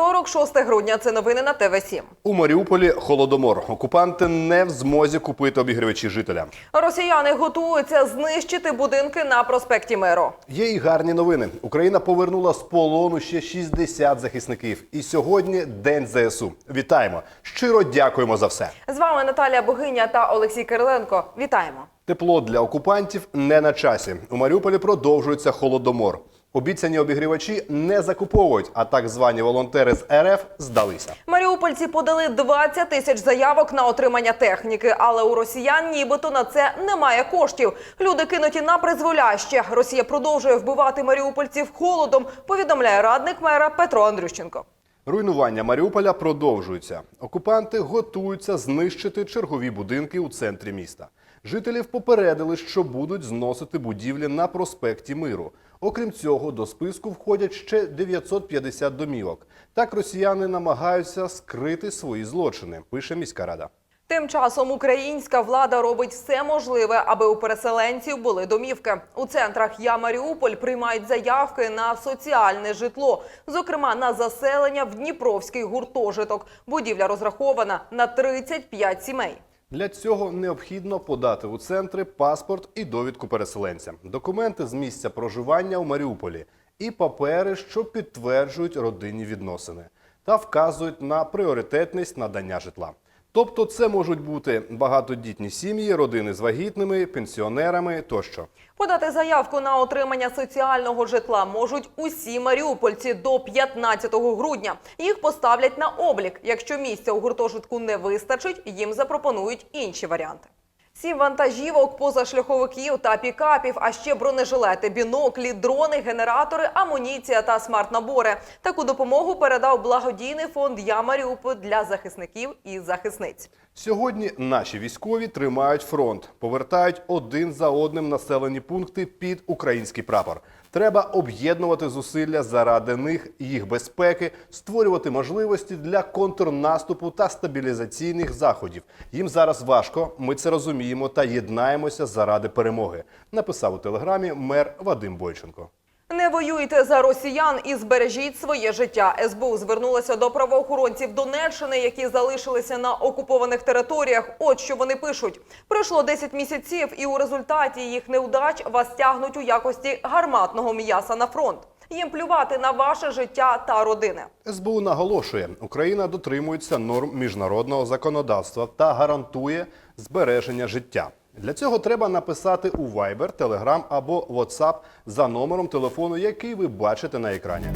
вівторок, 6 грудня. Це новини на ТВ 7 У Маріуполі холодомор. Окупанти не в змозі купити обігрівачі жителям. Росіяни готуються знищити будинки на проспекті Миру. Є і гарні новини. Україна повернула з полону ще 60 захисників. І сьогодні день ЗСУ. Вітаємо! Щиро дякуємо за все. З вами Наталія Богиня та Олексій Кириленко. Вітаємо. Тепло для окупантів не на часі. У Маріуполі продовжується холодомор. Обіцяні обігрівачі не закуповують, а так звані волонтери з РФ здалися. Маріупольці подали 20 тисяч заявок на отримання техніки, але у росіян нібито на це немає коштів. Люди кинуті на призволяще. Росія продовжує вбивати маріупольців холодом. Повідомляє радник мера Петро Андрющенко. Руйнування Маріуполя продовжуються. Окупанти готуються знищити чергові будинки у центрі міста. Жителів попередили, що будуть зносити будівлі на проспекті Миру. Окрім цього, до списку входять ще 950 домівок. Так росіяни намагаються скрити свої злочини, пише міська рада. Тим часом українська влада робить все можливе, аби у переселенців були домівки. У центрах Я Маріуполь приймають заявки на соціальне житло, зокрема на заселення в Дніпровський гуртожиток. Будівля розрахована на 35 сімей. Для цього необхідно подати у центри паспорт і довідку переселенця, документи з місця проживання у Маріуполі і папери, що підтверджують родинні відносини та вказують на пріоритетність надання житла. Тобто, це можуть бути багатодітні сім'ї, родини з вагітними, пенсіонерами тощо. Подати заявку на отримання соціального житла можуть усі маріупольці до 15 грудня. Їх поставлять на облік. Якщо місця у гуртожитку не вистачить, їм запропонують інші варіанти. Сім вантажівок, позашляховиків та пікапів, а ще бронежилети, біноклі, дрони, генератори, амуніція та смарт-набори. Таку допомогу передав благодійний фонд Я Маріуполь для захисників і захисниць. Сьогодні наші військові тримають фронт, повертають один за одним населені пункти під український прапор. Треба об'єднувати зусилля заради них, їх безпеки, створювати можливості для контрнаступу та стабілізаційних заходів. Їм зараз важко. Ми це розуміємо та єднаємося заради перемоги. Написав у телеграмі мер Вадим Бойченко. Не воюйте за росіян і збережіть своє життя. СБУ звернулася до правоохоронців Донеччини, які залишилися на окупованих територіях. От що вони пишуть: пройшло 10 місяців, і у результаті їх неудач вас тягнуть у якості гарматного м'яса на фронт. Їм плювати на ваше життя та родини. СБУ наголошує, Україна дотримується норм міжнародного законодавства та гарантує збереження життя. Для цього треба написати у Viber, Telegram або WhatsApp за номером телефону, який ви бачите на екрані.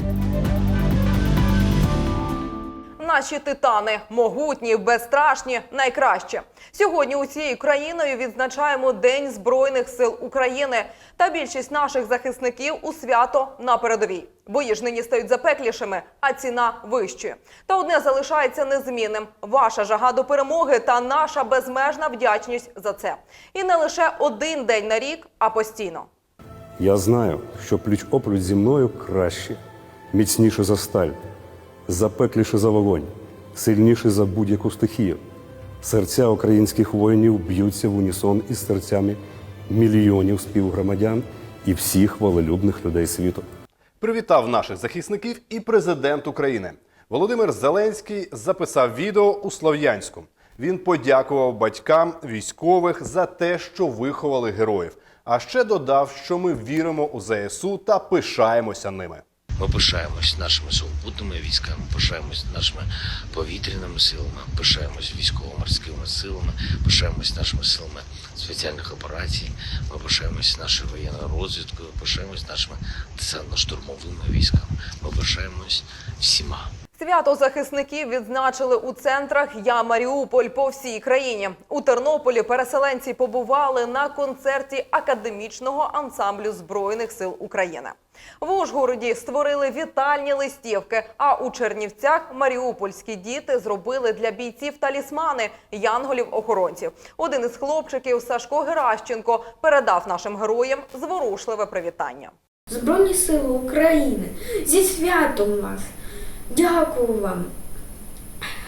Наші титани могутні, безстрашні, найкраще. Сьогодні усією країною відзначаємо День Збройних сил України. Та більшість наших захисників у свято на передовій. Бої ж нині стають запеклішими, а ціна вищою. Та одне залишається незмінним: ваша жага до перемоги та наша безмежна вдячність за це. І не лише один день на рік, а постійно. Я знаю, що пліч опліч зі мною краще, міцніше за сталь, запекліше за вогонь, сильніше за будь-яку стихію. Серця українських воїнів б'ються в унісон із серцями мільйонів співгромадян і всіх волелюбних людей світу. Привітав наших захисників і президент України. Володимир Зеленський записав відео у Слов'янську. Він подякував батькам військових за те, що виховали героїв. А ще додав, що ми віримо у ЗСУ та пишаємося ними. Ми пишаємось нашими сухопутними військами, пишаємось нашими повітряними силами, пишаємось військово-морськими силами, пишаємось нашими силами спеціальних операцій, ми пишаємось нашою воєнною розвідкою, пишаємось нашими десантно-штурмовими військами. Ми пишаємось всіма. Свято захисників відзначили у центрах Я Маріуполь по всій країні. У Тернополі переселенці побували на концерті академічного ансамблю збройних сил України. В Ужгороді створили вітальні листівки. А у Чернівцях маріупольські діти зробили для бійців талісмани янголів-охоронців. Один із хлопчиків Сашко Геращенко передав нашим героям зворушливе привітання. Збройні сили України, зі святом вас! Дякую вам!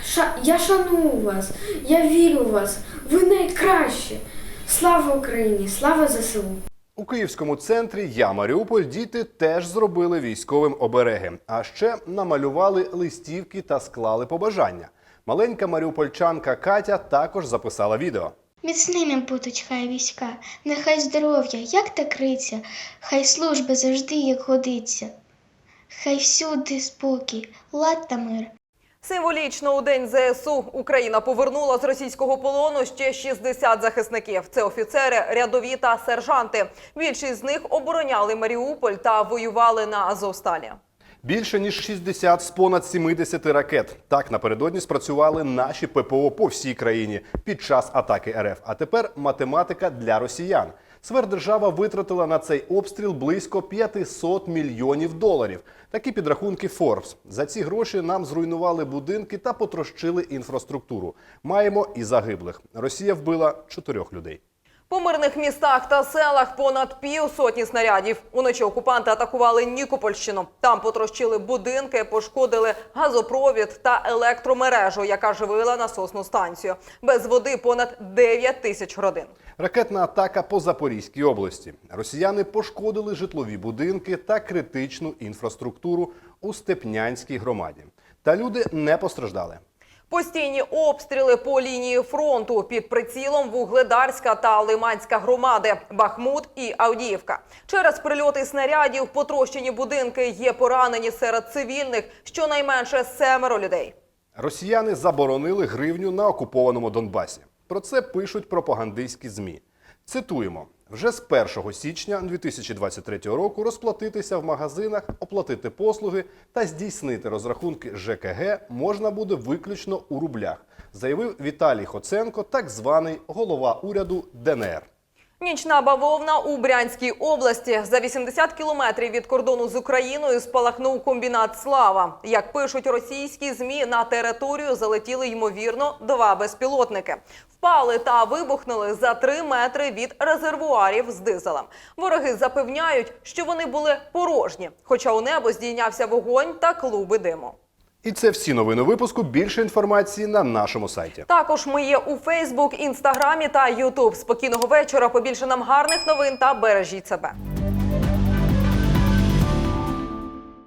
Ша- я шаную вас, я вірю в вас, ви найкраще! Слава Україні! Слава ЗСУ! У київському центрі Я Маріуполь діти теж зробили військовим обереги, а ще намалювали листівки та склали побажання. Маленька маріупольчанка Катя також записала відео. Міцними будуть хай війська, нехай здоров'я, як та криця, хай служба завжди як годиться, хай всюди спокій, лад та мир. Символічно у день ЗСУ Україна повернула з російського полону ще 60 захисників. Це офіцери, рядові та сержанти. Більшість з них обороняли Маріуполь та воювали на Азовсталі. Більше ніж 60 з понад 70 ракет. Так напередодні спрацювали наші ППО по всій країні під час атаки РФ. А тепер математика для росіян. Сверхдержава витратила на цей обстріл близько 500 мільйонів доларів. Такі підрахунки Forbes. За ці гроші нам зруйнували будинки та потрощили інфраструктуру. Маємо і загиблих. Росія вбила чотирьох людей. По мирних містах та селах понад півсотні снарядів. Уночі окупанти атакували Нікопольщину. Там потрощили будинки, пошкодили газопровід та електромережу, яка живила насосну станцію. Без води понад 9 тисяч родин. Ракетна атака по Запорізькій області. Росіяни пошкодили житлові будинки та критичну інфраструктуру у Степнянській громаді. Та люди не постраждали. Постійні обстріли по лінії фронту під прицілом Вугледарська та Лиманська громади, Бахмут і Авдіївка. Через прильоти снарядів потрощені будинки є поранені серед цивільних щонайменше семеро людей. Росіяни заборонили гривню на окупованому Донбасі. Про це пишуть пропагандистські змі. Цитуємо: вже з 1 січня 2023 року розплатитися в магазинах, оплатити послуги та здійснити розрахунки ЖКГ можна буде виключно у рублях, заявив Віталій Хоценко, так званий голова уряду ДНР. Нічна бавовна у Брянській області за 80 кілометрів від кордону з Україною спалахнув комбінат Слава. Як пишуть російські змі, на територію залетіли ймовірно два безпілотники. Впали та вибухнули за три метри від резервуарів з дизелем. Вороги запевняють, що вони були порожні, хоча у небо здійнявся вогонь та клуби диму. І це всі новини випуску. Більше інформації на нашому сайті. Також ми є у Фейсбук, Інстаграмі та Ютуб. Спокійного вечора. Побільше нам гарних новин та бережіть себе.